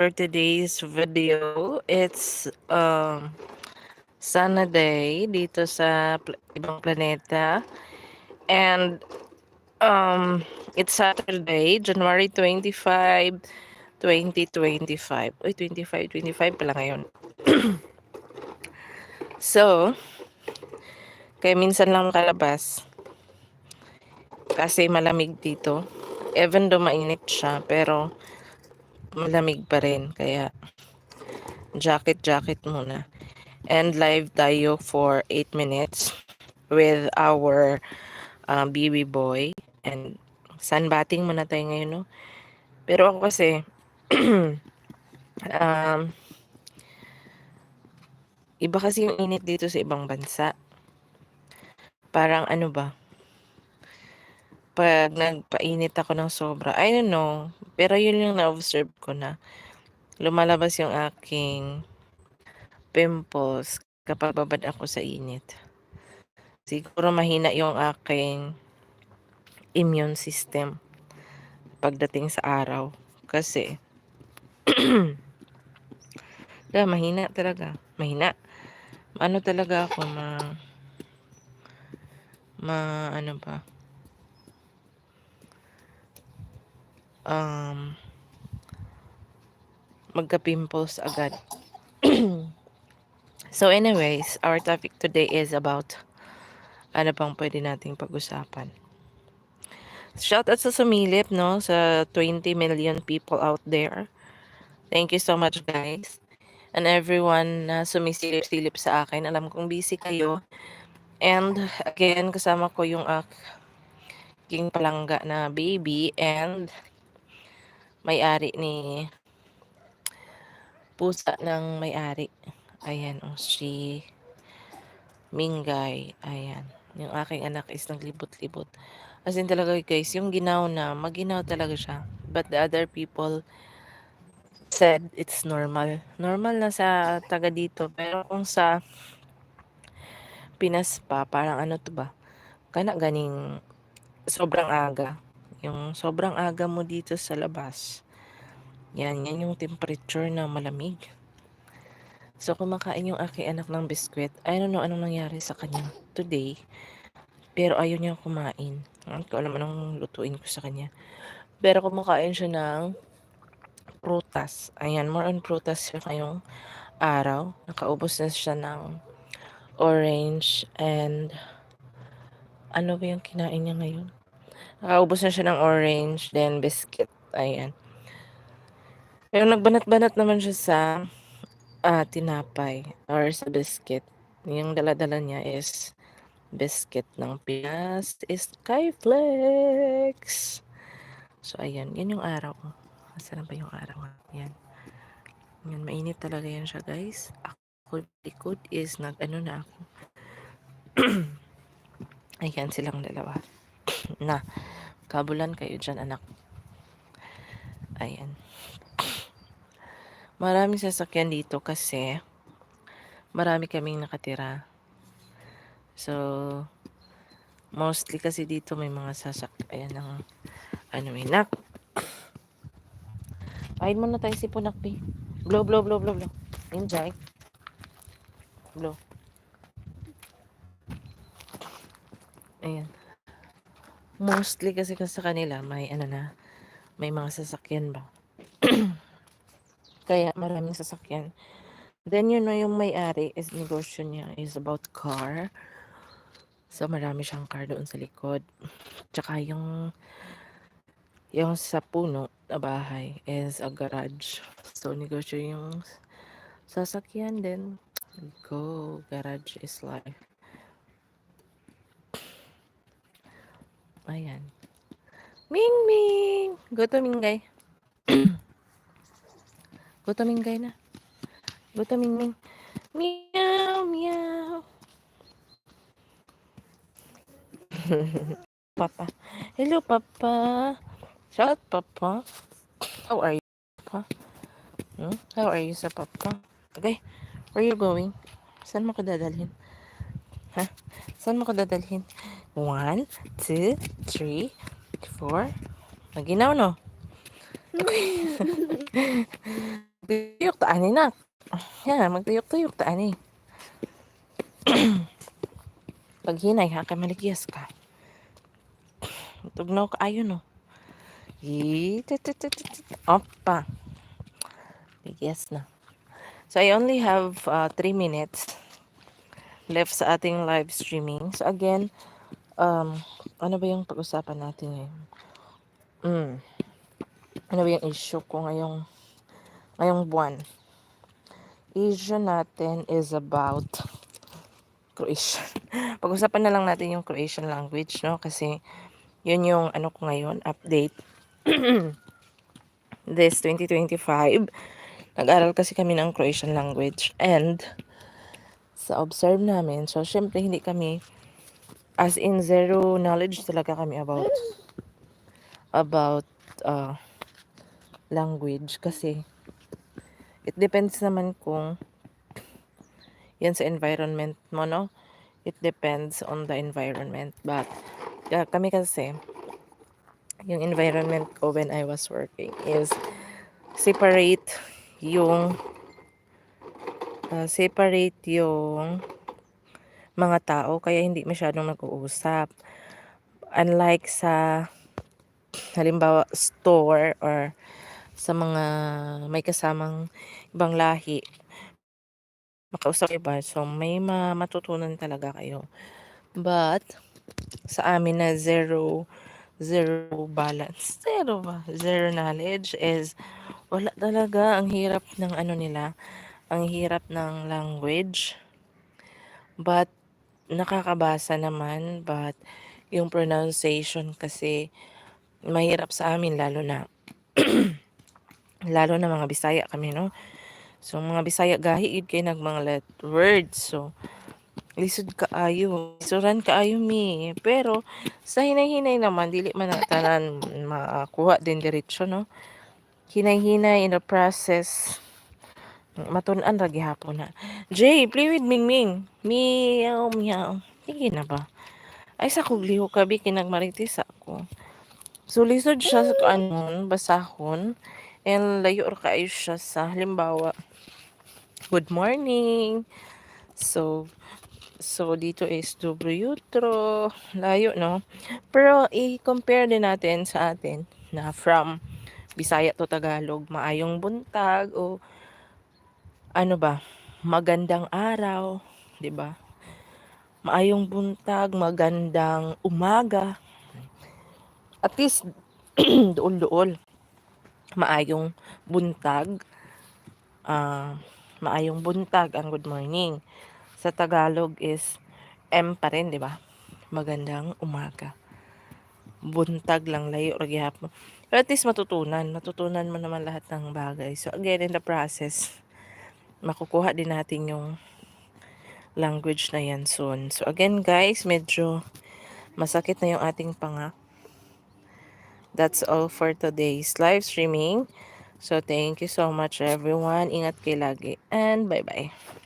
for today's video. It's um, Sana Day dito sa pl- ibang planeta. And um, it's Saturday, January 25, 2025. Uy, 25, 25 pala ngayon. so, kaya minsan lang kalabas. Kasi malamig dito. Even though mainit siya, pero malamig pa rin. Kaya, jacket-jacket muna. And live tayo for 8 minutes with our uh, BB boy. And sunbathing muna tayo ngayon, no? Pero ako kasi, um, iba kasi yung init dito sa ibang bansa. Parang ano ba? Pag nagpainit ako ng sobra, I don't know. Pero yun yung na-observe ko na lumalabas yung aking pimples kapag babad ako sa init. Siguro mahina yung aking immune system pagdating sa araw. Kasi, da, mahina talaga. Mahina. Ano talaga ako ma ma ano ba um magka-pimples agad. so anyways, our topic today is about ano pang pwede nating pag-usapan. Shout out sa sumilip, no? Sa 20 million people out there. Thank you so much, guys. And everyone na sumisilip-silip sa akin. Alam kong busy kayo. And again, kasama ko yung aking palangga na baby and may-ari ni pusa ng may-ari. Ayan, oh, si Mingay. Ayan. Yung aking anak is naglibot-libot. As in talaga guys, yung ginaw na, maginaw talaga siya. But the other people said it's normal. Normal na sa taga dito. Pero kung sa Pinas pa, parang ano to ba? Kana ganing sobrang aga. Yung sobrang aga mo dito sa labas. Yan, yan yung temperature na malamig. So, kumakain yung aking anak ng biskwit. I don't know anong nangyari sa kanya today. Pero ayaw niya kumain. Hindi ko alam anong lutuin ko sa kanya. Pero kumakain siya ng prutas. Ayan, more on prutas siya ngayong araw. Nakaubos na siya ng orange and ano ba yung kinain niya ngayon? Nakaubos na siya ng orange, then biscuit. Ayan. Pero nagbanat-banat naman siya sa ah, tinapay or sa biscuit. Yung dala-dala niya is biscuit ng Pinas Skyflex. So, ayan. Yan yung araw ko. Nasaan ba yung araw? Yan. Yan, mainit talaga yan siya, guys. Ako, likod is nag, ano na ako. ayan silang dalawa. na, kabulan kayo dyan, anak. Ayan. Maraming sasakyan dito kasi marami kaming nakatira. So, mostly kasi dito may mga sasak. Ayan ang ano may nak. Kain muna tayo si Punak B. Blow, blow, blow, blow, blow. Enjoy. Blow. Ayan. Mostly kasi sa kanila may ano na, may mga sasakyan ba. Kaya maraming sasakyan. Then yun know, yung may-ari is negosyo niya is about car. So marami siyang car doon sa likod. Tsaka yung yung sa puno na bahay is a garage. So negosyo yung sasakyan then go. Garage is life. Ayan. Ming Ming! Go to Mingay. Go to Mingay na. Go to Ming. Meow, meow. Papa. Hello, Papa. Shout, Papa. How are you, Papa? Hmm? How are you sa Papa? Okay. Where you going? Saan mo ko dadalhin? Ha? Saan mo ko dadalhin? One, two, three, four. Naginaw, no? Magtuyok ta ani nak. Yan, magtuyok-tuyok ta ani. Pag hinay ha, kay maligyas ka. Tugnaw ka ayo no. Opa. Ligyas na. So I only have 3 uh, minutes left sa ating live streaming. So again, um, ano ba yung pag-usapan natin ngayon? Mm. Ano ba yung issue ko ngayong ngayong buwan? Issue natin is about Croatian. Pag-usapan na lang natin yung Croatian language, no? Kasi yun yung ano ko ngayon, update. This 2025, nag-aral kasi kami ng Croatian language and sa observe namin, so syempre hindi kami as in zero knowledge talaga kami about about uh, language. Kasi it depends naman kung yan sa environment mo no? It depends on the environment. But uh, kami kasi yung environment ko when I was working is separate yung uh, separate yung mga tao kaya hindi masyadong nag-uusap. Unlike sa halimbawa store or sa mga may kasamang ibang lahi makausap iba so may ma matutunan talaga kayo. But sa amin na zero zero balance. Zero ba? Zero knowledge is wala talaga. Ang hirap ng ano nila ang hirap ng language. But nakakabasa naman but yung pronunciation kasi mahirap sa amin lalo na lalo na mga Bisaya kami no? So mga Bisaya gahi gid kay nag mga let words. So lisod kaayo lisuran kaayo mi. Pero sa hinay-hinay naman dili man na tanan makuha din diretso no? Hinay-hinay in the process matun-an ra gihapon na. Jay play with Mingming meow meow sige na ba? Ay sa kugliho kabi kinagmaritis ako. So lisod siya sa anon basahon and layo ra kaayo siya sa halimbawa good morning. So so dito is dobro yutro layo no? Pero i-compare din natin sa atin na from Bisaya to Tagalog maayong buntag o ano ba, magandang araw, 'di ba? Maayong buntag, magandang umaga. At least duol-duol. Maayong buntag. Uh, maayong buntag ang good morning. Sa Tagalog is M pa rin, 'di ba? Magandang umaga. Buntag lang layo ra gihapon. Pero at least matutunan, matutunan mo naman lahat ng bagay. So again in the process, makukuha din natin yung language na yan soon. So again guys, medyo masakit na yung ating panga. That's all for today's live streaming. So thank you so much everyone. Ingat kayo lagi and bye-bye.